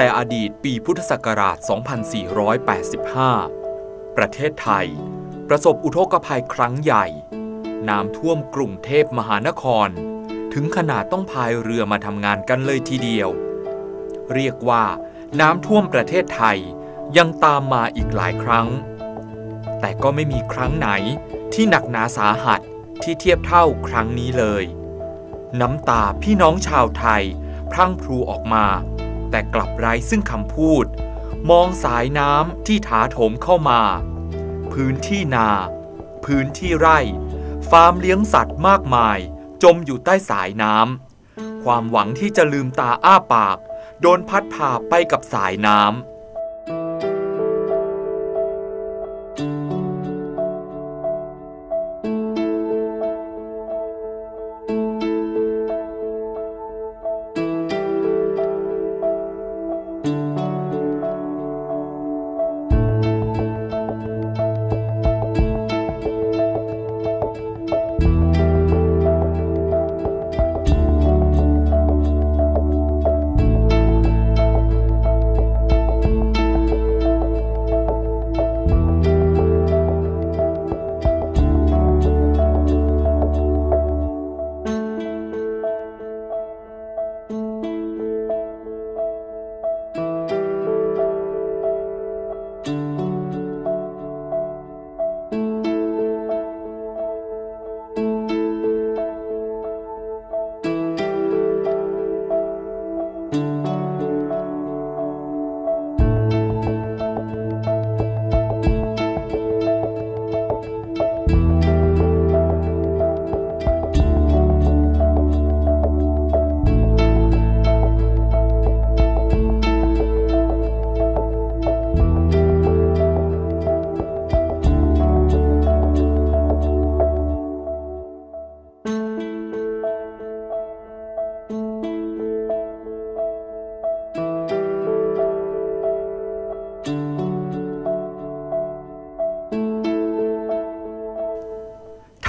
แต่อดีตปีพุทธศักราช 2485 ประเทศไทย ประสบอุทกภัยครั้งใหญ่ น้ำท่วมกรุงเทพมหานคร ถึงขนาดต้องพายเรือมาทำงานกันเลยทีเดียว เรียกว่า น้ำท่วมประเทศไทยยังตามมาอีกหลายครั้ง แต่ก็ไม่มีครั้งไหนที่หนักหนาสาหัสที่เทียบเท่าครั้งนี้เลย น้ำตาพี่น้องชาวไทย พรั่งพรูออกมา แต่กลับไร้ซึ่งคำพูด มองสายน้ำที่ถาโถมเข้ามา พื้นที่นา พื้นที่ไร่ ฟาร์มเลี้ยงสัตว์มากมาย จมอยู่ใต้สายน้ำความหวังที่จะลืมตาอ้าปาก โดนพัดพาไปกับสายน้ำ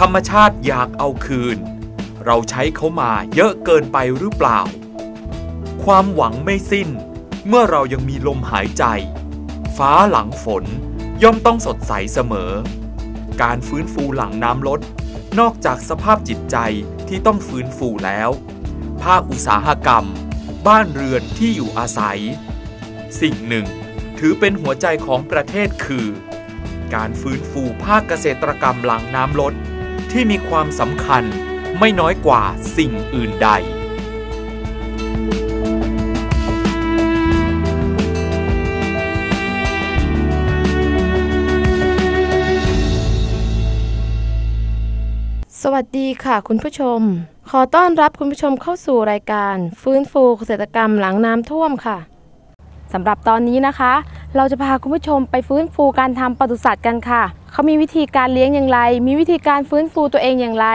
ธรรมชาติอยากเอาคืน เราใช้เขามาเยอะเกินไปหรือเปล่า ความหวังไม่สิ้น เมื่อเรายังมีลมหายใจ ฟ้าหลังฝนย่อมต้องสดใสเสมอ การฟื้นฟูหลังน้ำลด นอกจากสภาพจิตใจที่ต้องฟื้นฟูแล้ว ภาคอุตสาหกรรม บ้านเรือนที่อยู่อาศัย สิ่งหนึ่ง ถือเป็นหัวใจของประเทศคือ การฟื้นฟูภาคเกษตรกรรมหลังน้ำลด ที่มีความสำคัญไม่น้อยกว่าสิ่งอื่นใด สวัสดีค่ะคุณผู้ชม ขอต้อนรับคุณผู้ชมเข้าสู่รายการ ฟื้นฟูเกษตรกรรมหลังน้ำท่วมค่ะสำหรับตอนนี้นะคะ เราจะพาคุณผู้ชมไปฟื้นฟูการทำปศุสัตว์กันค่ะ เขามีวิธีการเลี้ยงอย่างไร มีวิธีการฟื้นฟูตัวเองอย่างไร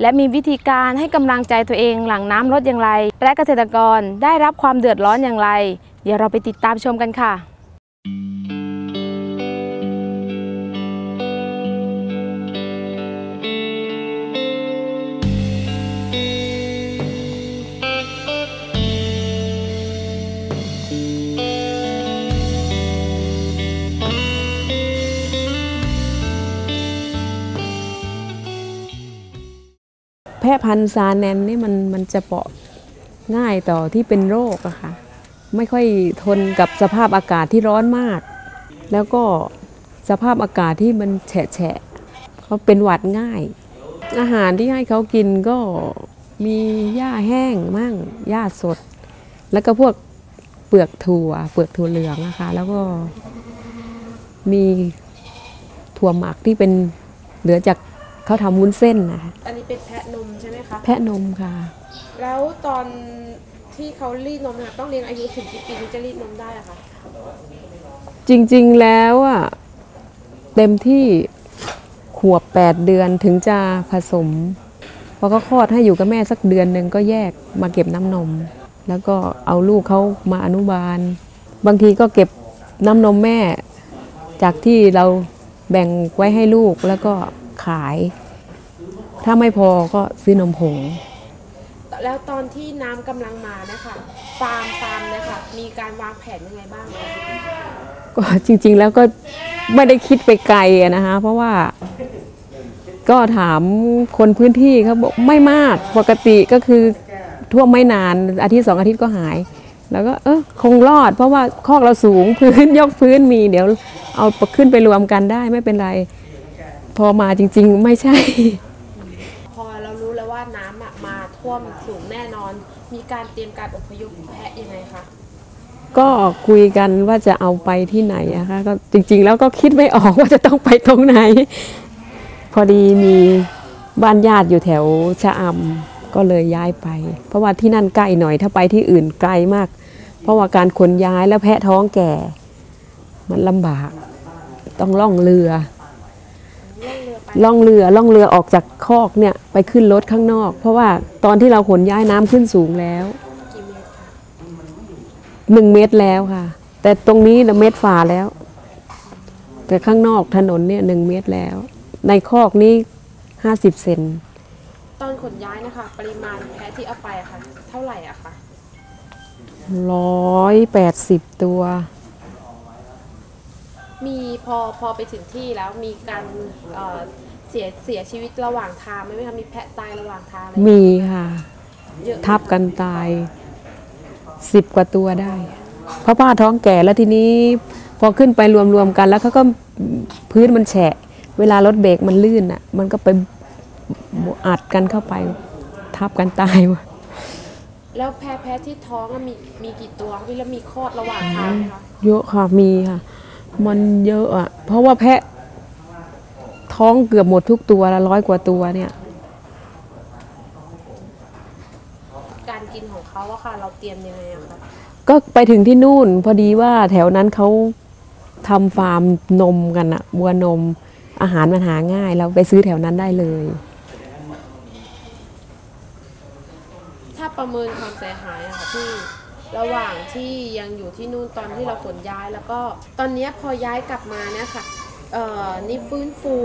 และมีวิธีการให้กำลังใจตัวเองหลังน้ำลดอย่างไร และเกษตรกรได้รับความเดือดร้อนอย่างไร เดี๋ยวเราไปติดตามชมกันค่ะ แพร่พันธุ์ซาแนนนี่มันมันจะเปราะง่ายต่อที่เป็นโรคอะค่ะ ไม่ค่อยทนกับสภาพอากาศที่ร้อนมาก แล้วก็สภาพอากาศที่มันแฉะแฉะเขาเป็นหวัดง่าย อาหารที่ให้เขากินก็มีหญ้าแห้งมั่งหญ้าสด แล้วก็พวกเปลือกถั่ว เปลือกถั่วเหลืองนะคะแล้วก็มีถั่วหมักที่เป็นเหลือจาก เขาทำวุ้นเส้นนะคะอันนี้เป็นแพะนมใช่ไหมคะแพะนมค่ะ แล้วตอนที่เขารีดนมเนี่ยต้องเลี้ยงอายุถึงกี่ปีถึงจะรีดนมได้อะคะจริงๆแล้วอะเต็มที่ขวบ 8 เดือนถึงจะผสมพอเขาคลอดให้อยู่กับแม่สักเดือนหนึ่งก็แยกมาเก็บน้ำนม แล้วก็เอาลูกเขามาอนุบาล บางทีก็เก็บน้ำนมแม่ จากที่เราแบ่งไว้ให้ลูกแล้วก็ ขาย ถ้าไม่พอก็ซื้อนมผง แล้วตอนที่น้ำกำลังมานะคะฟาร์มฟาร์มเนี่ยค่ะมีการวางแผนยังไงบ้างคะก็จริงๆแล้วก็ไม่ได้คิดไปไกลอะนะคะ เพราะว่า ก็ถามคนพื้นที่เขาบอกไม่มากปกติก็คือท่วมไม่นานอาทิตย์สองอาทิตย์ก็หาย แล้วก็เออคงรอด เพราะว่าคอกเราสูงพื้นยกพื้นมี เดี๋ยวเอาขึ้นไปรวมกันได้ไม่เป็นไร พอมาจริง ๆ ไม่ใช่ พอเรารู้แล้วว่าน้ำอะมาท่วมสูงแน่นอน มีการเตรียมการอพยพแพะยังไงคะก็คุยกันว่าจะเอาไปที่ไหนอะคะก็จริง ๆ แล้วก็คิดไม่ออกว่าจะต้องไปตรงไหน พอดีมีบ้านญาติอยู่แถวชะอำก็เลยย้ายไป เพราะว่าที่นั่นใกล้หน่อยถ้าไปที่อื่นไกลมาก เพราะว่าการขนย้ายแล้วแพะท้องแก่ มันลำบาก ต้องล่องเรือ ล่องเรือไปล่องเรือล่องเรือออกจากคอกเนี่ยไปขึ้นรถข้างนอก เพราะว่าตอนที่เราขนย้ายน้ำขึ้นสูงแล้วกี่เมตรคะหนึ่งเมตรแล้วค่ะ แต่ตรงนี้นะเมตรฝ่าแล้ว แต่ข้างนอกถนนเนี่ยหนึ่งเมตรแล้ว ในคอกนี้ห้าสิบเซนตอนขนย้ายนะคะ ปริมาณแพะที่เอาไปอะค่ะ เท่าไหร่อะคะร้อยแปดสิบตัว มีพอพอไปถึงที่แล้วมีการเอ่อเสียเสียชีวิตระหว่างทางไหมไหมคะมีแพะตายระหว่างทางอะไรมีค่ะ เยอะไหมทับกันตายสิบกว่าตัวได้ เพราะป้าท้องแก่แล้วทีนี้พอขึ้นไปรวมๆกันแล้วเขาก็พื้นมันแฉะ เวลารถเบรกมันลื่นอะ มันก็ไปอัดกันเข้าไป ทับกันตายหมดแล้วแพะแพะที่ท้องอะมีมีกี่ตัวคะพี่แล้วมีคลอดระหว่างทางไหมคะ เยอะค่ะมีค่ะ มันเยอะอะเพราะว่าแพะท้องเกือบหมดทุกตัวละร้อยกว่าตัวเนี่ย การกินของเขาอะค่ะ เราเตรียมยังไงอะคะก็ไปถึงที่นู่น พอดีว่าแถวนั้นเขาทำฟาร์มนมกันอะวัวนม อาหารมันหาง่าย เราไปซื้อแถวนั้นได้เลย ถ้าประเมินความเสียหายอะค่ะพี่ ระหว่างที่ยังอยู่ที่นู่นตอนที่เราขนย้าย แล้วก็ตอนเนี้ยพอย้ายกลับมาเนี่ยค่ะเอ่อนี่ฟื้นฟู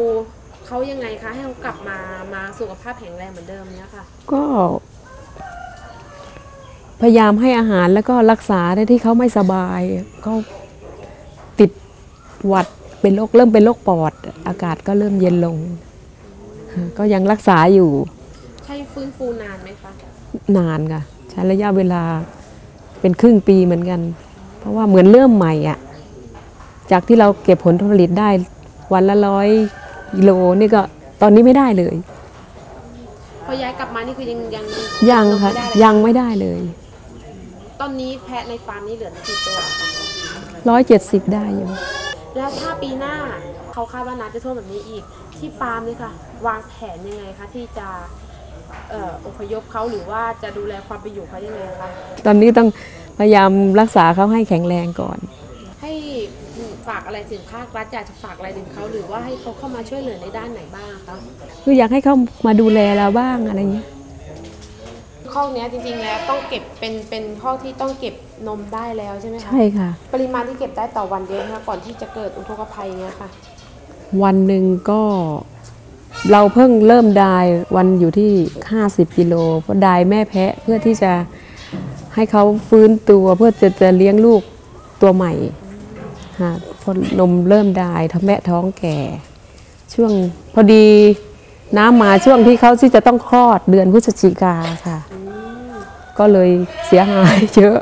เขายังไงคะให้เขากลับมามาสุขภาพแข็งแรงเหมือนเดิมเนี่ยค่ะ ก็ พยายามให้อาหารแล้วก็รักษาในที่เขาไม่สบายเขาติดหวัดเป็นโรคเริ่มเป็นโรคปอด อากาศก็เริ่มเย็นลง ก็ยังรักษาอยู่ ใช่ฟื้นฟูนานไหมคะ นานค่ะ ใช้ระยะเวลา เป็นครึ่งปีเหมือนกัน เพราะว่าเหมือนเริ่มใหม่อะจากที่เราเก็บผลผลิตได้วันละร้อยกิโลนี่ก็ตอนนี้ไม่ได้เลยพอย้ายกลับมานี่คือยังยังยังลค่ะไม่ได้เลยยังไม่ได้เลย ตอนนี้แพะในฟาร์มนี่เหลือกี่ตัวคะร้อยเจ็ดสิบได้อยู่แล้วถ้าปีหน้าเขาคาดว่าน้ำจะท่วมแบบนี้อีก ที่ฟาร์มนี่ค่ะ วางแผนยังไงคะที่จะ เอ่ออพยพเขาหรือว่าจะดูแลความเป็นอยู่เขายังไงคะตอนนี้ต้องพยายามรักษาเขาให้แข็งแรงก่อน ให้ฝากอะไรถึงภาครัฐอยากจะฝากอะไรถึงเขาหรือว่าให้เขาเข้ามาช่วยเหลือในด้านไหนบ้างคะคืออยากให้เขามาดูแลเราบ้างอะไรเงี้ยข้อเนี้ยจริงๆแล้วต้องเก็บเป็นเป็นข้อที่ต้องเก็บนมได้แล้วใช่ไหมคะใช่ค่ะ ปริมาณที่เก็บได้ต่อวันเยอะนะคะก่อนที่จะเกิดอุทกภัยเนี้ยค่ะ วันหนึ่งก็ เราเพิ่งเริ่มดายวันอยู่ที่ 50กิโลเพราะดายแม่แพะเพื่อที่จะให้เขาฟื้นตัวเพื่อจะจะเลี้ยงลูกตัวใหม่ค่ะพอนมเริ่มดายทำแม่ท้องแก่ ช่วงพอดีน้ำมาช่วงที่เขาที่จะต้องคลอดเดือนพฤศจิกาค่ะ ก็เลยเสียหายเยอะ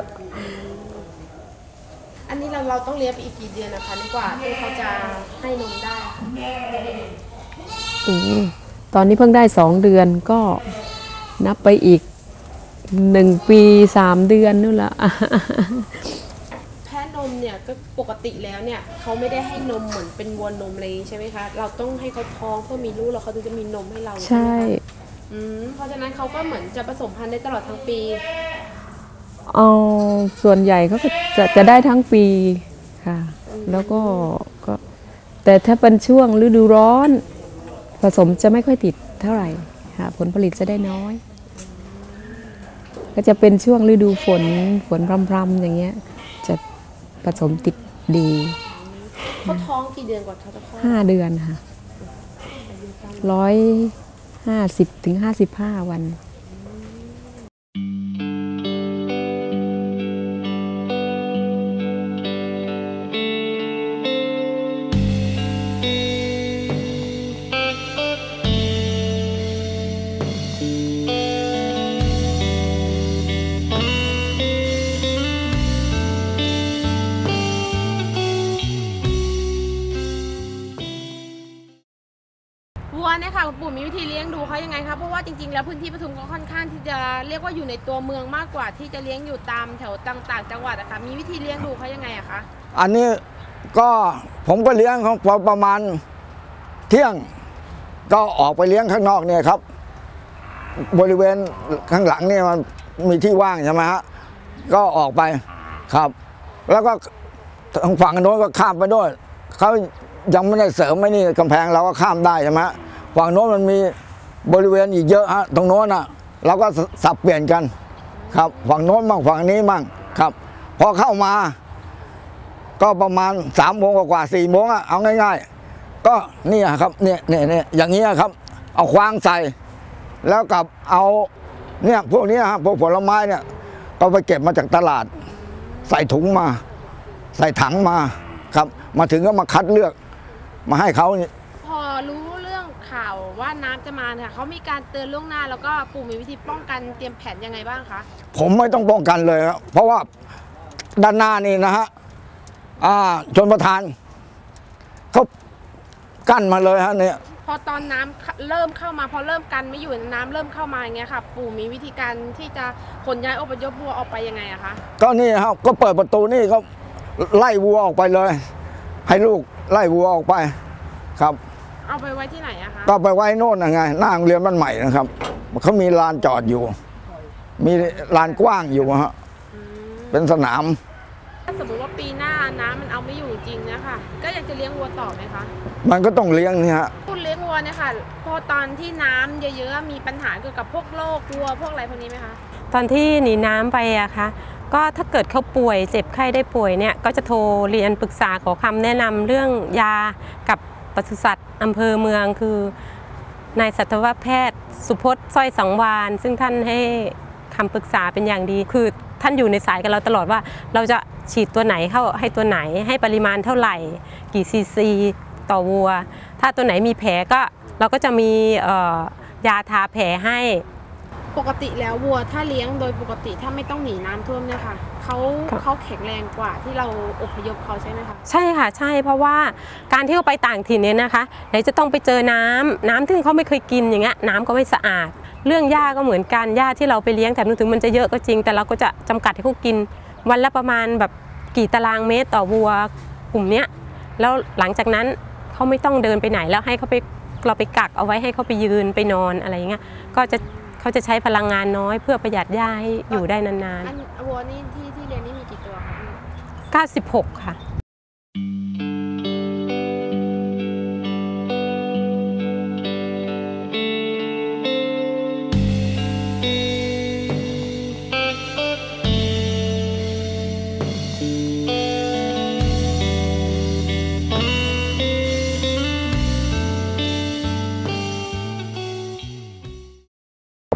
อันนี้เราเราต้องเลี้ยงไปอีกกี่เดือนนะคะดีกว่าที่เขาจะให้นมได้ค่ะ ตอนนี้เพิ่งได้สองเดือนก็นับไปอีกหนึ่งปีสามเดือนนู่นละแพะนมเนี่ยก็ปกติแล้วเนี่ยเขาไม่ได้ให้นมเหมือนเป็นวัวนมเลยใช่ไหมคะ เราต้องให้เขาท้องเพื่อมีลูกแล้วเขาถึงจะมีนมให้เราใช่ไหมคะอืมเพราะฉะนั้นเขาก็เหมือนจะผสมพันธุ์ได้ตลอดทั้งปีเอาส่วนใหญ่เขาก็จะจะได้ทั้งปีค่ะ แล้วก็ก็ แต่ถ้าเป็นช่วงฤดูร้อน ผสมจะไม่ค่อยติดเท่าไหร่ค่ะผลผลิตจะได้น้อย ก็จะเป็นช่วงฤดูฝนฝนพรำๆอย่างเงี้ย จะผสมติดดีเขาท้องกี่เดือนกว่าเขาจะคลอดห้าเดือนค่ะร้อยห้าสิบถึงห้าสิบห้าวัน ลี้ยงดูเขายังไงคะเพราะว่าจริงๆ แล้วพื้นที่ปทุมก็ค่อนข้างที่จะเรียกว่าอยู่ในตัวเมืองมากกว่า ที่จะเลี้ยงอยู่ตามแถวต่างๆ จังหวัดอะคะมีวิธีเลี้ยงดูเขายังไงอะคะอันนี้ก็ผมก็เลี้ยงของพอประมาณเที่ยงก็ออกไปเลี้ยงข้างนอกเนี่ยครับ บริเวณข้างหลังเนี่ยมันมีที่ว่างใช่ไหมฮะก็ออกไปครับ แล้วก็ทางฝั่งโน้นก็ข้ามไปด้วยเขายังไม่ได้เสริมไม่นี่กำแพงเราก็ข้ามได้ใช่ไหมฮะฝั่งโน้นมันมี บริเวณอีกเยอะฮะตรงโน้นอะเราก็สับเปลี่ยนกัน ครับฝั่งโน้นบ้างฝั่งนี้บ้างครับ พอเข้ามา ก็ประมาณสามโมงกว่าสี่โมงอะเอาง่าย ๆ ก็นี่ครับเนี่ยเนี่ยเนี่ยอย่างเงี้ยครับ เอาควางใส่ แล้วกับเอาเนี่ยพวกนี้ฮะพวกผลไม้เนี่ยก็ไปเก็บมาจากตลาด ใส่ถุงมา ใส่ถังมาครับ มาถึงก็มาคัดเลือก มาให้เขาเนี่ย พอรู้เรื่องข่า วว่าน้ำจะมาเนี่ยเขามีการเตือนล่วงหน้า แล้วก็ปู่มีวิธีป้องกันเตรียมแผนยังไงบ้างคะผมไม่ต้องป้องกันเลยครับเพราะว่าด้านหน้านี่นะฮะอ่าชนประธานเขากั้นมาเลยฮะเนี่ยพอตอนน้ำเริ่มเข้ามา พอเริ่มกันไม่อยู่น้ำเริ่มเข้ามาอย่างเงี้ยค่ะ ปู่มีวิธีการที่จะขนย้ายอพยพวัวออกไปยังไงอะคะก็นี่ครับก็เปิดประตูนี่ก็ไล่วัวออกไปเลย ให้ลูกไล่วัวออกไปครับ เอาไปไว้ที่ไหนอะคะก็ไปไว้โน่นนะไงหน้าโรงเรียนบ้านใหม่นะครับเขามีลานจอดอยู่ มีลานกว้างอยู่ฮะอืมเป็นสนาม ถ้าสมมติว่าปีหน้าน้ำมันเอาไม่อยู่จริงนะคะก็อยากจะเลี้ยงวัวต่อไหมคะมันก็ต้องเลี้ยงนี่ฮะพูดเลี้ยงวัวเนี่ยค่ะพอตอนที่น้ำเยอะๆมีปัญหาเกี่ยวกับพวกโรควัวพวกอะไรพวกนี้ไหมคะตอนที่หนีน้ำไปอะคะก็ถ้าเกิดเขาป่วย เจ็บไข้ได้ป่วยเนี่ยก็จะโทรเรียนปรึกษาขอคำแนะนำเรื่องยากับปศุสัตว์ อำเภอเมืองคือนายสัตวแพทย์ สุพจน์สร้อยสังวาน ซึ่งท่านให้คำปรึกษาเป็นอย่างดี คือท่านอยู่ในสายกับเราตลอดว่า เราจะฉีดตัวไหนเข้าให้ตัวไหนให้ปริมาณเท่าไหร่ กี่ซีซีต่อวัว ถ้าตัวไหนมีแผลก็เราก็จะมียาทาแผลให้ ปกติแล้ววัวถ้าเลี้ยงโดยปกติถ้าไม่ต้องหนีน้ำท่วมเนี่ยค่ะเขาครับเขาแข็งแรงกว่าที่เราอพยพเขาใช่ไหมคะใช่ค่ะใช่เพราะว่าการที่เขาไปต่างถิ่นเนี่ยนะคะไหนจะต้องไปเจอน้ำน้ำที่เขาไม่เคยกินอย่างเงี้ยน้ำก็ไม่สะอาด เรื่องหญ้าก็เหมือนกันหญ้าที่เราไปเลี้ยงแต่ถึงมันจะเยอะก็จริง แต่เราก็จะจำกัดให้เขากิน วันละประมาณแบบกี่ตารางเมตรต่อวัวกลุ่มเนี้ยแล้วหลังจากนั้นเขาไม่ต้องเดินไปไหนแล้วให้เขาไปเราไปกักเอาไว้ให้เขาไปยืนไปนอนอะไรอย่างเงี้ยก็จะ เขาจะใช้พลังงานน้อย เพื่อประหยัดหญ้าให้อยู่ได้นานอันวัวนี่ที่ที่เลี้ยงนี่มีกี่ตัวคะพี่ ๆ 96 ค่ะ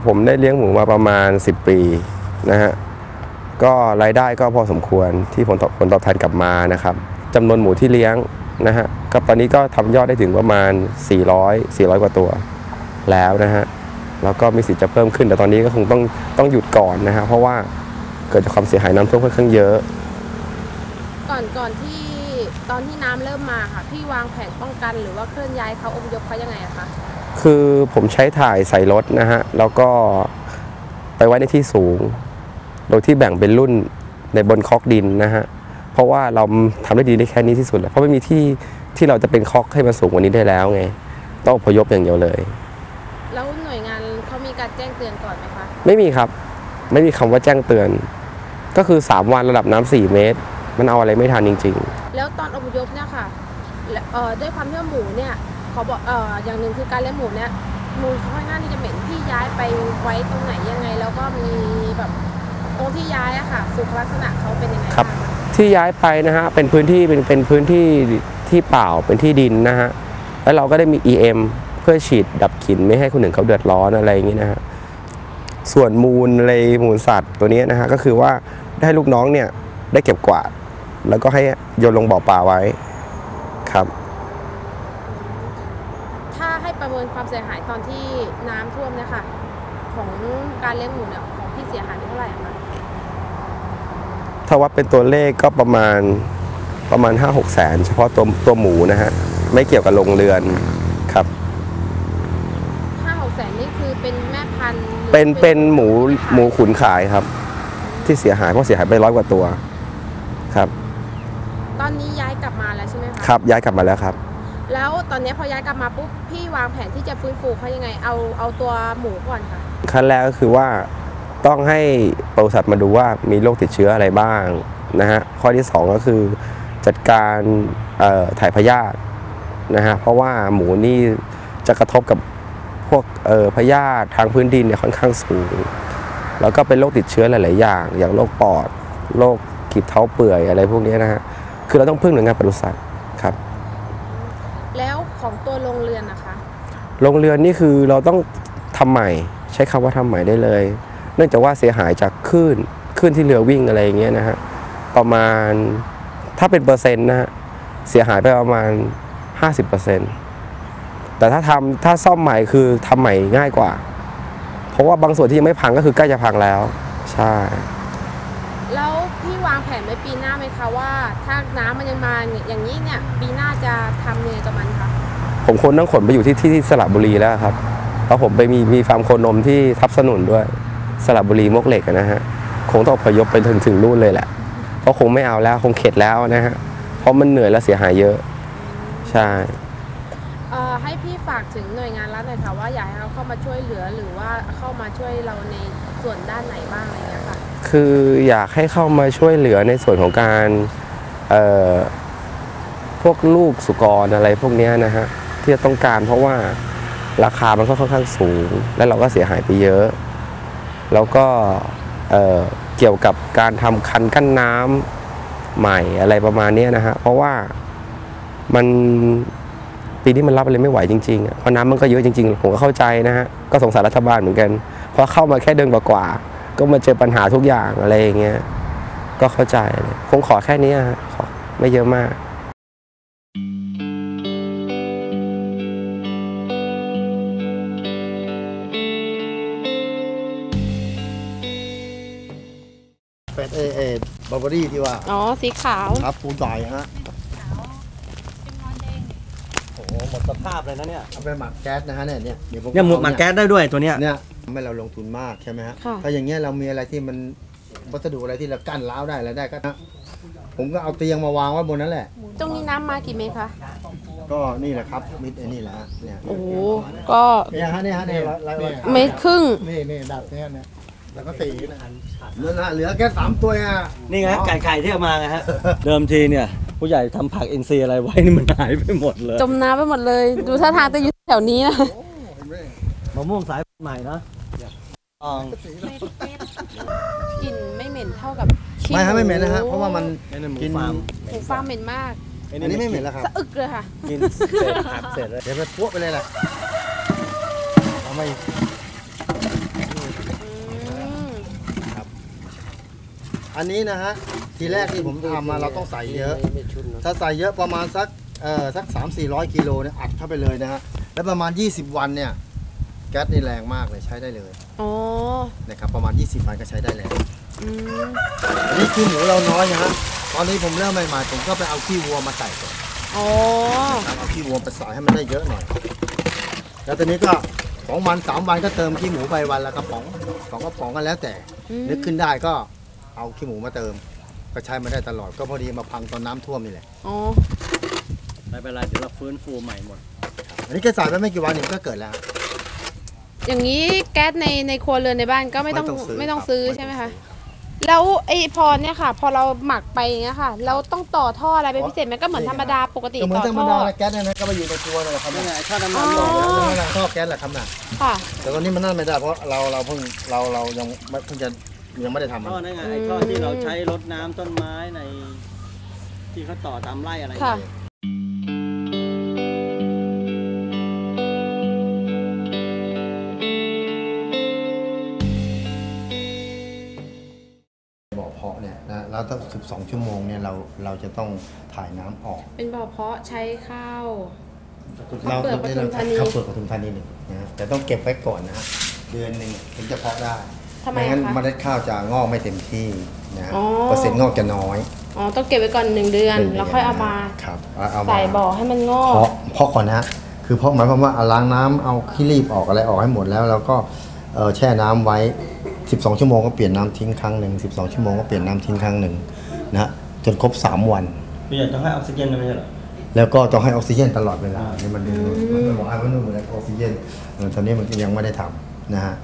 ผมได้เลี้ยงหมูมาประมาณ 10 ปีนะฮะก็รายได้ก็พอสมควรที่ผลตอบผลตอบแทนกลับมานะครับจำนวนหมูที่เลี้ยงนะฮะก็ตอนนี้ก็ทำยอดได้ถึงประมาณ 400 400 กว่าตัวแล้วนะฮะแล้วก็มีสิทธิ์จะเพิ่มขึ้นแต่ตอนนี้ก็คงต้องต้องหยุดก่อนนะฮะเพราะว่าเกิดจากความเสียหายน้ำท่วมค่อนข้างเยอะ ก่อนก่อนที่ตอนที่น้ำเริ่มมาค่ะพี่วางแผนป้องกันหรือว่าเคลื่อนย้ายเขาอพยพเขายังไงอะคะ คือผมใช้ถ่ายใส่รถนะฮะ แล้วก็ไปไว้ในที่สูง โดยที่แบ่งเป็นรุ่นในบนคอกดินนะฮะ เพราะว่าเราทำได้ดีได้แค่นี้ที่สุดแล้วเพราะไม่มีที่ที่เราจะเป็นคอกให้มันสูงกว่านี้ได้แล้วไง ต้องอพยพอย่างเดียวเลย แล้วหน่วยงานเขามีการแจ้งเตือนก่อนไหมคะ ไม่มีครับ ไม่มีคำว่าแจ้งเตือน ก็คือ 3 วันระดับน้ำ4เมตร มันเอาอะไรไม่ทันจริง ๆ แล้วตอนอพยพเนี่ยค่ะและเอ่อด้วยความที่ว่าหมูเนี่ยเขาบอกเอ่ออย่างหนึ่งคือการเลี้ยงหมูเนี่ยมูลเขาค่อนข้างที่จะเหม็นพี่ย้ายไปไว้ตรงไหนยังไง แล้วก็มีแบบตรงที่ย้ายอะค่ะสุขลักษณะเขาเป็นยังไงครับางะที่ย้ายไปนะฮะเป็นพื้นที่เป็นเป็นพื้นที่ที่เปล่าเป็นที่ดินนะฮะแล้วเราก็ได้มี EM เพื่อฉีดดับกลิ่นไม่ให้คนอื่นเขาเดือดร้อนอะไรอย่างนี้นะฮะส่วนมูลอะไรมูลสัตว์ตัวนี้นะฮะก็คือว่าได้ให้ลูกน้องเนี่ยได้เก็บกวาด แล้วก็ให้โยนลงบ่อปลาไว้ครับ ถ้าให้ ประเมินความเสียหายตอนที่น้ำท่วมเนี่ยค่ะของการเลี้ยงหมูเนี่ยของพี่เสียหายไปเท่าไหร่อะคะถ้าวัดเป็นตัวเลขก็ประมาณประมาณ 5 6แสนเฉพาะตัวตัวหมูนะฮะไม่เกี่ยวกับโรงเรือนครับเป็นเป็นหมูหมูขุนขายครับ ที่เสียหายเพราะเสียหายไปร้อยกว่าตัวครับ ตอนนี้ย้ายกลับมาแล้วใช่ไหมคะครับย้ายกลับมาแล้วครับ แล้วตอนนี้พอย้ายกลับมาปุ๊บพี่วางแผนที่จะฟื้นฟูเขายังไง เอาเอาตัวหมูก่อนค่ะ ขั้นแรกก็คือว่าต้องให้ปศุสัตว์มาดูว่ามีโรคติดเชื้ออะไรบ้างนะฮะข้อที่ 2 ก็คือจัดการถ่ายพยาธินะฮะเพราะว่าหมูนี่จะกระทบกับพวกพยาธิทางพื้นดินเนี่ยค่อนข้างสูง แล้วก็เป็นโรคติดเชื้อหลาย ๆ อย่าง อย่างโรคปอดโรคกีบเท้าเปื่อยอะไรพวกนี้นะฮะคือเราต้องพึ่งหน่วยงานปศุสัตว์ครับ ของตัวโรงเรือนนะคะ โรงเรือนนี่คือเราต้องทำใหม่ ใช้คำว่าทำใหม่ได้เลย เนื่องจากว่าเสียหายจากคลื่นคลื่นที่เรือวิ่งอะไรอย่างเงี้ยนะฮะประมาณถ้าเป็นเปอร์เซ็นต์นะฮะเสียหายไปประมาณ 50%แต่ถ้าทำถ้าซ่อมใหม่คือทำใหม่ง่ายกว่า เพราะว่าบางส่วนที่ยังไม่พังก็คือใกล้จะพังแล้ว ใช่ แล้วพี่วางแผนไว้ปีหน้าไหมคะว่า ถ้าน้ำมันยังมาอย่างนี้เนี่ย ปีหน้าจะทำยังไงกับมันคะ ผมคนต้องขนไปอยู่ที่ที่ที่สระบุรีแล้วครับเพราะผมไปมีมีฟาร์มโคนมที่ทับสนุนด้วยสระบุรีมวกเหล็กอะนะฮะคงต้องอพยพไปถึงถึงนู่นเลยแหละเพราะคงไม่เอาแล้วคงเข็ดแล้วนะฮะเพราะมันเหนื่อยและเสียหายเยอะใช่เอ่อให้พี่ฝากถึงหน่วยงานรัฐหน่อยค่ะว่าอยากให้เขาเข้ามาช่วยเหลือหรือว่าเข้ามาช่วยเราในส่วนด้านไหนบ้างอะไรเงี้ยค่ะคืออยากให้เข้ามาช่วยเหลือในส่วนของการเอ่อพวกลูกสุกรอะไรพวกเนี้ยนะฮะ ที่จะต้องการ เพราะว่าราคามันก็ค่อนข้างสูง และเราก็เสียหายไปเยอะ แล้วก็เอ่อเกี่ยวกับการทำคันกั้นน้ำใหม่อะไรประมาณนี้นะฮะเพราะว่ามันปีนี้มันรับอะไรไม่ไหวจริงๆเพราะน้ำมันก็เยอะจริงๆ ผมก็เข้าใจนะฮะก็สงสารรัฐบาลเหมือนกันพราะเข้ามาแค่เดือนกว่าๆก็มาเจอปัญหาทุกอย่างอะไรอย่างเงี้ยก็เข้าใจเลยคงขอแค่นี้ฮะขอไม่เยอะมาก ดเอเอบาร์บารี่ที่ว่าอ๋อ สีขาว ครับปูใหญ่ฮะโอ้โหหมดสภาพเลยนะเนี่ยเอาไปหมักแก๊สนะฮะเนี่ยเนี่ยเดี๋ยวผมเนี่ยหมดอาหมักแก๊สได้ด้วยตัวเนี้ย เนี่ยทำให้เราลงทุนมากใช่ไหมฮะค่ะ ถ้าอย่างเงี้ยเรามีอะไรที่มันวัสดุอะไรที่เรากั้นร้าวได้อะไรได้ก็นะผมก็เอาเตียงมาวางไว้บนนั้นแหละ ตรงนี้น้ำมากี่เมตรคะ ก็นี่แหละครับมิดไอ้นี่แหละฮะเนี่ยโอ้โห ก็เนี่ยฮะเนี่ยฮะเนี่ยร้อยร้อยร้อยเมตรครึ่ง นี่นี่ดับเนี่ยเนี่ย แล้วก็สีนะเหลือนะเหลือแค่สามตัวอะนี่ไงไก่ไข่ที่เอามาไงฮะ เดิมทีเนี่ย ผู้ใหญ่ทำผักอินทรีย์อะไรไว้นี่มันหายไปหมดเลยจมน้ำไปหมดเลย ดูท่าทางจะอยู่แถวนี้นะมะม่วงสายใหม่นะอ่องกลิ่นไม่เหม็นเท่ากับขี้ไม่ฮะไม่เหม็นนะฮะเพราะว่ามันไม่ได้หมูกินฟาร์มหมูฟาร์มเหม็นมากอันนี้ไม่เหม็นแล้วครับสะอึกเลยค่ะกินเศษผักเศษเลยเดี๋ยวไปพวกไปเลยแหละเอาไม่ อืม อันนี้นะฮะทีแรกที่ผมทำมาเราต้องใส่เยอะถ้าใส่เยอะประมาณสักเอ่อสัก3 4 0 0กิโลเนี่ยอัดเข้าไปเลยนะฮะแล้วประมาณ 20 วันเนี่ยแก๊สนี่แรงมากเลยใช้ได้เลยอ๋อนะครับประมาณ 20 วันก็ใช้ได้แล้วอืมอันนี้ขี้หมูเราน้อยนะฮะตอนนี้ผมเริ่มใหม่ๆผมก็ไปเอาขี้วัวมาใส่ก่อน อ๋อนะครับเอาขี้วัวไปใส่ให้มันได้เยอะหน่อย แล้วตอนนี้ก็สองวันสามวันก็เติมขี้หมูไปวันละกระป๋องสองกระป๋องกันแล้วแต่ อืมนึกขึ้นได้ก็ เอาขี้หมูมาเติม ก็ใช้มาได้ตลอด ก็พอดีมาพังตอนน้ำท่วมนี่แหละอ๋อไม่เป็นไรเดี๋ยวเราฟื้นฟูใหม่หมด อันนี้แค่ใส่ไปไม่กี่วันเองก็เกิดแล้ว อย่างนี้แก๊สในในครัวเรือนในบ้านก็ไม่ต้องซื้ไม่ต้องครับซื้อไม่ใช่ไหมต้คะงซื้อแล้วไอ้พอเนี่ยค่ะ พอเราหมักไปอย่างเงี้ยค่ะ เราต้องต่อท่ออะไรเป็นพิเศษไหมก็เหมือนธรรมดาปกติก็เหมือนต่อธรรมท่อดาแก๊สเนยนะก็ไปอยู่ในครัวนั่นแหละครับนี่ไงถ้าน้ำอ๋มันอลงนั่นแหละท่อแก๊สแหละครับน่ะค่ะ แต่ตอนนี้มันนั่นไม่ได้เพราะเราเราเพิ่งเราเรายังไม่เพิ่งจะ ยังไม่ได้ทำมันท่อนั่นไงไอ้ท่อที่เราใช้รดน้ำต้นไม้ใน ที่เขาต่อตามไร่อะไรค่ะเนี่ยบ่อเพาะเนี่ยนะแล้วตั้ง12 ชั่วโมงเนี่ยเราเราจะต้องถ่ายน้ำออก เป็นบ่อเพาะใช้ข้าว เราข้าวเปลือกปทุมธานีข้าวเปลือกปทุมธานีหนึ่งนะฮะแต่ต้องเก็บไว้ก่อนนะฮะเดือนหนึ่งถึงจะเพาะได้ ทำไมงั้นอะคะเมล็ดข้าวจะงอกไม่เต็มที่นะฮะอ๋อ เปอร์เซ็นต์งอกจะน้อยอ๋อต้องเก็บไว้ก่อนหนึ่งเดือนหนึ่งแล้วค่อยเอามาครับเอาเอามา ใส่บ่อให้มันงอก เพาะเพาะก่อนนะฮะคือเพาะหมายความว่าเอาล้างน้ำเอาขี้รีบออกอะไรออกให้หมดแล้วแล้วก็เอ่อแช่น้ำไว้ 12 ชั่วโมงก็เปลี่ยนน้ำทิ้งครั้งหนึ่ง12 ชั่วโมงก็เปลี่ยนน้ำทิ้งครั้งหนึ่งนะฮะจนครบ 3 วันผู้ใหญ่ต้องให้ออกซิเจนด้วยไม่ใช่เหรอ แล้วก็ต้องให้ออกซิเจนตลอดเวลานี่มันดูมันบอกอ่ามันเหมือนออกซิเจนเออตอนนี้มันยังไม่ได้ทำนะฮะ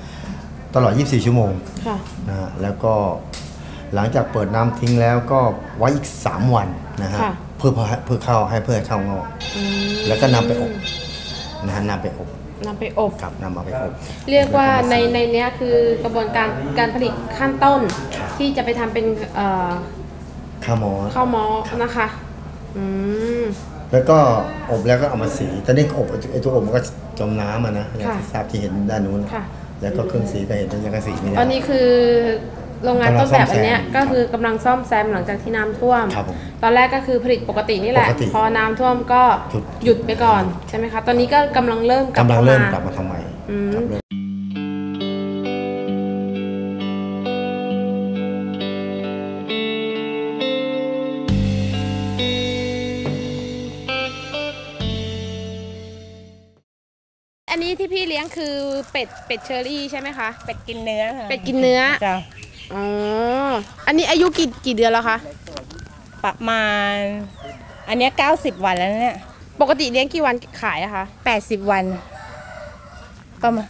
ตลอด 24 ชั่วโมงค่ะนะฮะแล้วก็หลังจากเปิดน้ำทิ้งแล้วก็ไว้อีก 3 วันนะฮะค่ะ เพื่อเพื่อเพื่อเข้าให้เพื่อให้เข้างอก อืมแล้วก็นำไปอบนะฮะนำไปอบนำไปอบ ครับนำมาไปอบ เรียกว่าในในเนี้ยคือกระบวนการการผลิตขั้นต้น ที่จะไปทำเป็นเอ่อข้าวหมอ ข้าวมอนะคะอืม แล้วก็อบแล้วก็เอามาสี ตอนนี้อบไอ้ตัวอบมันก็จมน้ำอะนะอย่างค่ะที่ทราบที่เห็นด้านนู้น ค่ะ แล้วก็เครื่องสีก็เห็นยังก็สีไม่ได้ ตอนนี้คือโรงงานต้นแบบอันเนี้ยก็คือกำลังซ่อมแซมหลังจากที่น้ำท่วม ครับผมตอนแรกก็คือผลิตปกตินี่แหละ ปกติพอน้ำท่วมก็หยุด หยุดไปก่อนใช่ไหมคะ ตอนนี้ก็กำลังเริ่มกลับกำลังเข้าเริ่มมากลับมาทำใหม่อืม ครับเริ่ม ลี้ยงคือเป็ดเป็ดเชอรี่ใช่ไหมคะเป็ดกินเนื้อค่ะเป็ดกินเนื้อจ้ะอ๋ออันนี้อายุกี่กี่เดือนแล้วคะประมาณ อันเนี้ย90 วันแล้วเนี่ยปกติเลี้ยงกี่วันขายอะคะ80 วัน ก็มา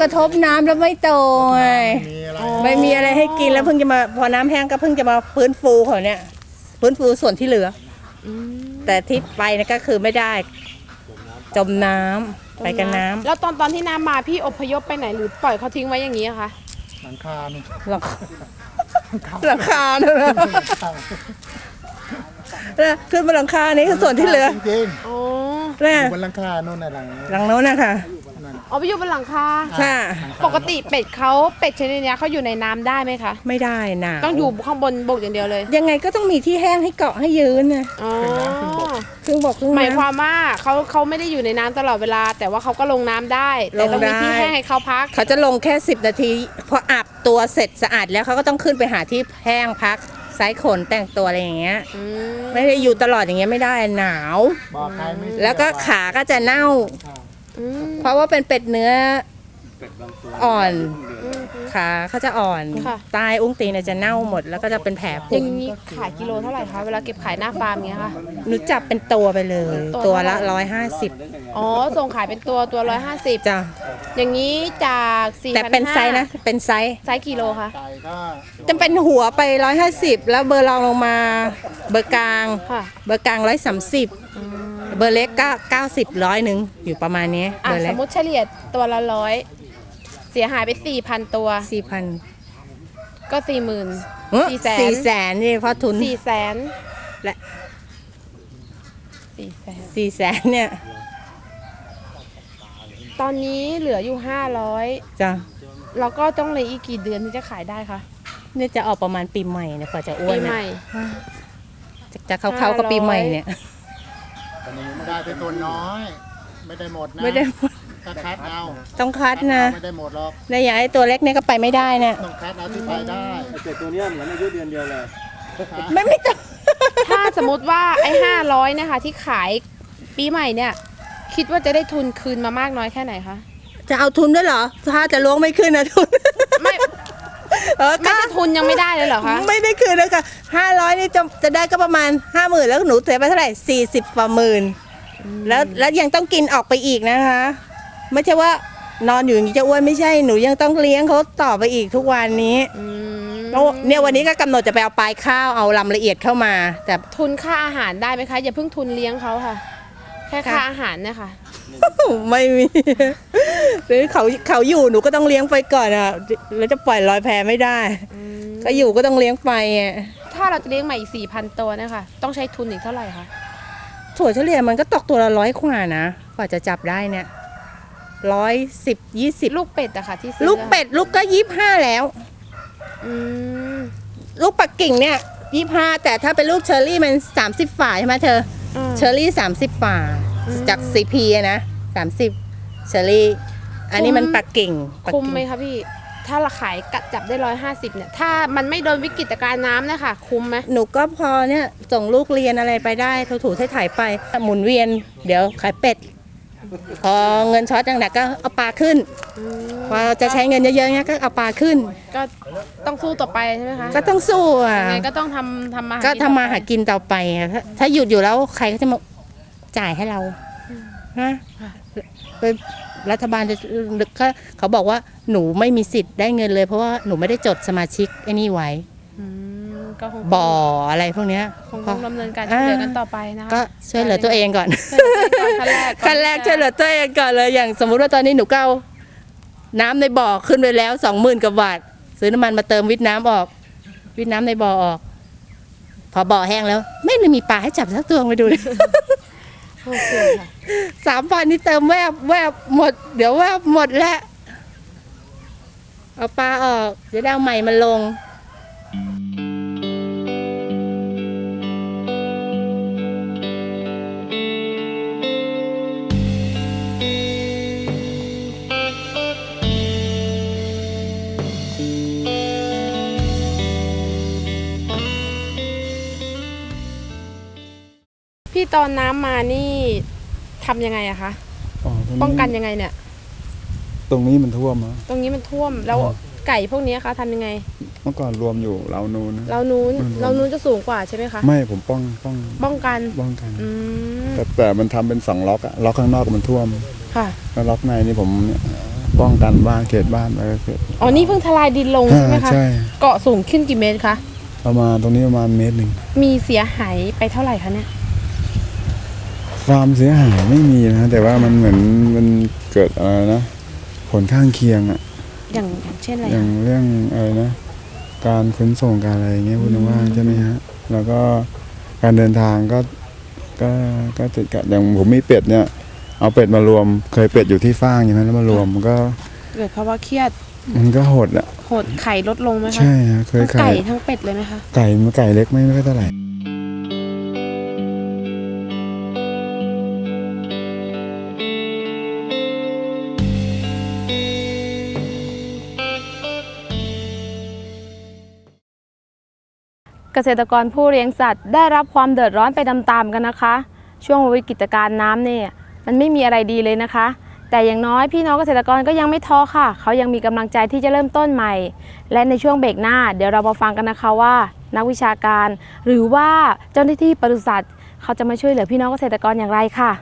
กระทบน้ำแล้วไม่โตไงไม่มีอะไรให้กินแล้วเพิ่งจะมาพอน้ำแห้งก็เพิ่งจะมาฟื้นฟูเขาเนี่ยฟื้นฟูส่วนที่เหลืออแต่ที่ไปเนี่ยก็คือไม่ได้ จมน้ำ ไปกับน้ำ แล้วตอนตอนที่น้ำมาพี่อพยพไปไหนหรือปล่อยเขาทิ้งไว้อย่างนี้อะคะ หลังคาหลังคาเนี่ยนะเนี่ยขึ้นบนหลังคานี่คือส่วนที่เหลือจริงอ๋อเนี่ยๆบนหลังคาโน่นในหลัง หลังโน้นนะคะ เอาไปอยู่บนหลังคาค่ะปกติเป็ดเขาเป็ดชนิดเนี้ยเขาอยู่ในน้ำได้ไหมคะ ไม่ได้หนาวต้องอยู่ข้างบนบกอย่างเดียวเลย ยังไงก็ต้องมีที่แห้งให้เกาะให้ยืนนะอ๋อ ครึ่งบกครึ่งหมายน้ำความว่าเขาเขาไม่ได้อยู่ในน้ำตลอดเวลา แต่ว่าเขาก็ลงน้ำได้ แต่ต้องมีที่ลงได้ แห้งให้เขาพักเขาจะลงแค่ 10 นาที พออาบตัวเสร็จสะอาดแล้วเขาก็ต้องขึ้นไปหาที่แห้งพักไซส์ขนแต่งตัวอะไรอย่างเงี้ย อืมไม่ได้อยู่ตลอดอย่างเงี้ยไม่ได้หนาว บอกใครไม่แล้วก็ขาก็จะเน่าอื ม เพราะว่าเป็นเป็ดเนื้ออ่อน ขาเขาจะอ่อน ค่ะ ใต้อุ้งตีนเนี่ยจะเน่าหมด แล้วก็จะเป็นแผลอผุย่างนี้ขายกิโลเท่าไหร่คะเวลาเก็บขายหน้าฟาร์มเงี้ยค่ะ หนูจับเป็นตัวไปเลย ตัตัววเท่าไหร่ละร้อยห้าสิบอ๋อส่งขายเป็นตัวตัวร้อยห้าสิบจ้ะอย่างนี้จากสี่แต่เป็นไซส์นะ เป็นไซส์ ไซส์กิโลคะไก่ก็จะเป็นหัวไปร้อยห้าสิบแล้วเบอร์รองลงมา เบอร์กลาง ค่ะ เบอร์กลางร้อยสามสิบ เบอร์เล็กก็เก้าสิบร้อยหนึ่งอยู่ประมาณนี้อะเบอร์สเล็มกมติเฉลี่ยตัวละร้อยเสียหายไปสี่พันตัวสี่พันก็สี่หมื่นสี่แสนสี่แสนนี่เพราะทุนสี่แสนและสี่แสนสี่แสนเนี่ยตอนนี้เหลืออยู่ห้าร้อยจ้ะแล้วก็ต้องเลยอีกกี่เดือนที่จะขายได้คะเนี่ยจะออกประมาณปีใหม่เนี่ยกว่าจะอ้วปีนใหนะม่ จะจะเข้าเข้าๆกับปีใหม่เนี่ย ตอนนี้ไม่ได้เป็นตัวน้อย ไม่ได้หมดนะไม่ได้หมดถ้าคัดเอาต้องคัดนะ ไม่ได้หมดหรอกในอย่างไอ้ตัวเล็กเนี่ยก็ไปไม่ได้เนี่ยต้องคัดเอาที่ไปได้เป็ดตัวเนี้ยเหมือนอายุเดือนเดียวเลยไม่ไม่ต้องถ้าสมมติว่าไอ้ห้าร้อยนะคะ ที่ขายปีใหม่เนี่ย คิดว่าจะได้ทุนคืนมามากน้อยแค่ไหนคะจะเอาทุนด้วยเหรอ ถ้าจะล้วงไม่ขึ้นนะทุนไม่ เออไม่ก็ได้ทุนยังไม่ได้เลยเหรอคะ ไม่ได้คืนเลยค่ะห้าร้อยนี่จะจะได้ก็ประมาณห้าหมื่นแล้วหนูเสียไปเท่าไหร่สี่สิบกว่าหมื่นแล้วแล้วยังต้องกินออกไปอีกนะคะ ไม่ใช่ว่านอนอยู่อย่างนี้จะอ้วนไม่ใช่หนูยังต้องเลี้ยงเขาต่อไปอีกทุกวันนี้อืมแล้วเนี่ยวันนี้ก็กำหนดจะไปเอาปลายข้าวเอาลำละเอียดเข้ามา แต่ทุนค่าอาหารได้ไหมคะ อย่าเพิ่งทุนเลี้ยงเขาค่ะ แค่ค่าค่ะอาหารเนี่ยค่ะ ไม่มีหรือเขาเขาอยู่หนูก็ต้องเลี้ยงไปก่อนอะแล้วจะปล่อยลอยแพไม่ได้ ก็อยู่ก็ต้องเลี้ยงไปอะถ้าเราจะเลี้ยงใหม่อีกสี่พันตัวเนะคะต้องใช้ทุนอีกเท่าไหร่คะถั่วเฉลี่ยมันก็ตกตัวละร้อยกว่านะกว่าจะจับได้เนี่ยร้อยสิบยี่สิบลูกเป็ดอะค่ะที่ซื้อลูกเป็ดลูกก็ยี่ห้าแล้วอืมลูกปักกิ่งเนี่ยยี่ห้าแต่ถ้าเป็นลูกเชอร์รี่มันสามสิบฝาใช่ไหมเธออืมเชอร์รี่สามสิบฝา จากซีพีนะสามสิบเชอร์รี่ อันนี้มันปักกิ่งปักคุ้มกิ่งไหมคะพี่ ถ้าเราขายกัดจับได้ร้อยห้าสิบเนี่ย ถ้ามันไม่โดนวิกฤตการณ์น้ำนะคะคุ้มไหมหนูก็พอเนี่ยส่งลูกเรียนอะไรไปได้ถูถูๆไถ่ายๆไป หมุนเวียน เดี๋ยวขายเป็ด พอเงินช็อตอย่างหนักก็เอาปลาขึ้นพอจะใช้เงินเยอะๆเนี้ยก็เอาปลาขึ้น ก็ต้องสู้ต่อไปใช่ไหมคะก็ต้องสู้อะ ยังไงก็ต้องทำทำมาหก็นทำมาต่อไปหากินต่อไปอะถ้าถ้าหยุดอยู่แล้วใครก็จะมา จ่ายให้เรานะคือรัฐบาลจะก็เขาบอกว่าหนูไม่มีสิทธิ์ได้เงินเลย เพราะว่าหนูไม่ได้จดสมาชิกไอ้นี่ไว้อืมก็คงบ่ออะไรพวกเนี้ยคงต้องดำเนินการช่วยเหลือกันต่อไปนะคะก็ช่วยเหลือตัวเองก่อนขั้นแรกขั้นแรกช่วยเหลือตัวเองก่อนเลยอย่างสมมุติว่าตอนนี้หนูเก้าน้ำในบ่อขึ้นไปแล้วสองหมื่นกว่าบาทซื้อน้ำมันมาเติมวิทน้ำออก วิทน้ำในบ่อออก พอบ่อแห้งแล้ว ไม่เลยมีปลาให้จับสักตัวไปดูเลย โอเคค่ะสามพันนี่เติมแวบแวบหมด เดี๋ยวแวบหมดแล้วเอาปลาออก เดี๋ยวได้เอาใหม่มาลง ตอนน้ำมานี่ทำยังไงอะคะอ๋อตรงป้องกันยังไงเนี่ย ตรงนี้มันท่วมอะ ตรงนี้มันท่วมแล้วอ๋อ ไก่พวกนี้คะทำยังไง เมื่อก่อนรวมอยู่เรานูนนะ เรานู้นอืม เรานู้นจะสูงกว่าใช่ไหมคะ ไม่ผมป้องป้องป้องกัน ป้องกัน อืม แต่แต่มันทำเป็นสองล็อกอะล็อกข้างนอกมันท่วม ค่ะ แล้วล็อกในนี่ผมเนี่ยป้องกันบ้านเขตบ้านไปก็เขตอ๋อ นี่เพิ่งทลายดินลงใช่ไหมคะ ใช่ เกาะสูงขึ้นกี่เมตรคะ ประมาณตรงนี้ประมาณเมตรหนึ่งมีเสียหายไปเท่าไหร่คะเนี่ย ความเสียหายไม่มีนะแต่ว่ามันเหมือนมันเกิดอะไรนะผลข้างเคียงอะอย่างอย่างเช่นอะไรอย่าคะงเรื่องอะไรนะการขนส่งการอะไรอย่างเงี้ยพูดถึงว่าใช่ไหมฮะแล้วก็การเดินทางก็ก็ก็ติดกับอย่างผมมีเป็ดเนี่ย เอาเป็ดมารวม เคยเป็ดอยู่ที่ฟางอย่างนั้นแล้วมารวมมันก็เกิดเพราะว่าเครียดมันก็หดอะหดไข่ลดลงไหมคะใช่ฮะเคยทั้งขาไก่ยทั้งเป็ดเลยไหมคะไก่มันไก่เล็กไม่ไม่ค่อยเท่าไหร่ เกษตรกรผู้เลี้ยงสัตว์ ได้รับความเดือดร้อนไปตามๆกันนะคะ ช่วงวิกฤตการณ์น้ำเนี่ยมันไม่มีอะไรดีเลยนะคะ แต่อย่างน้อยพี่น้องเกษตรกรก็ยังไม่ท้อค่ะ เขายังมีกำลังใจที่จะเริ่มต้นใหม่ และในช่วงเบรกหน้า เดี๋ยวเรามาฟังกันนะคะว่า นักวิชาการ หรือว่าเจ้าหน้าที่ปศุสัตว์ เขาจะมาช่วยเหลือพี่น้องเกษตรกรอย่างไรค่ะ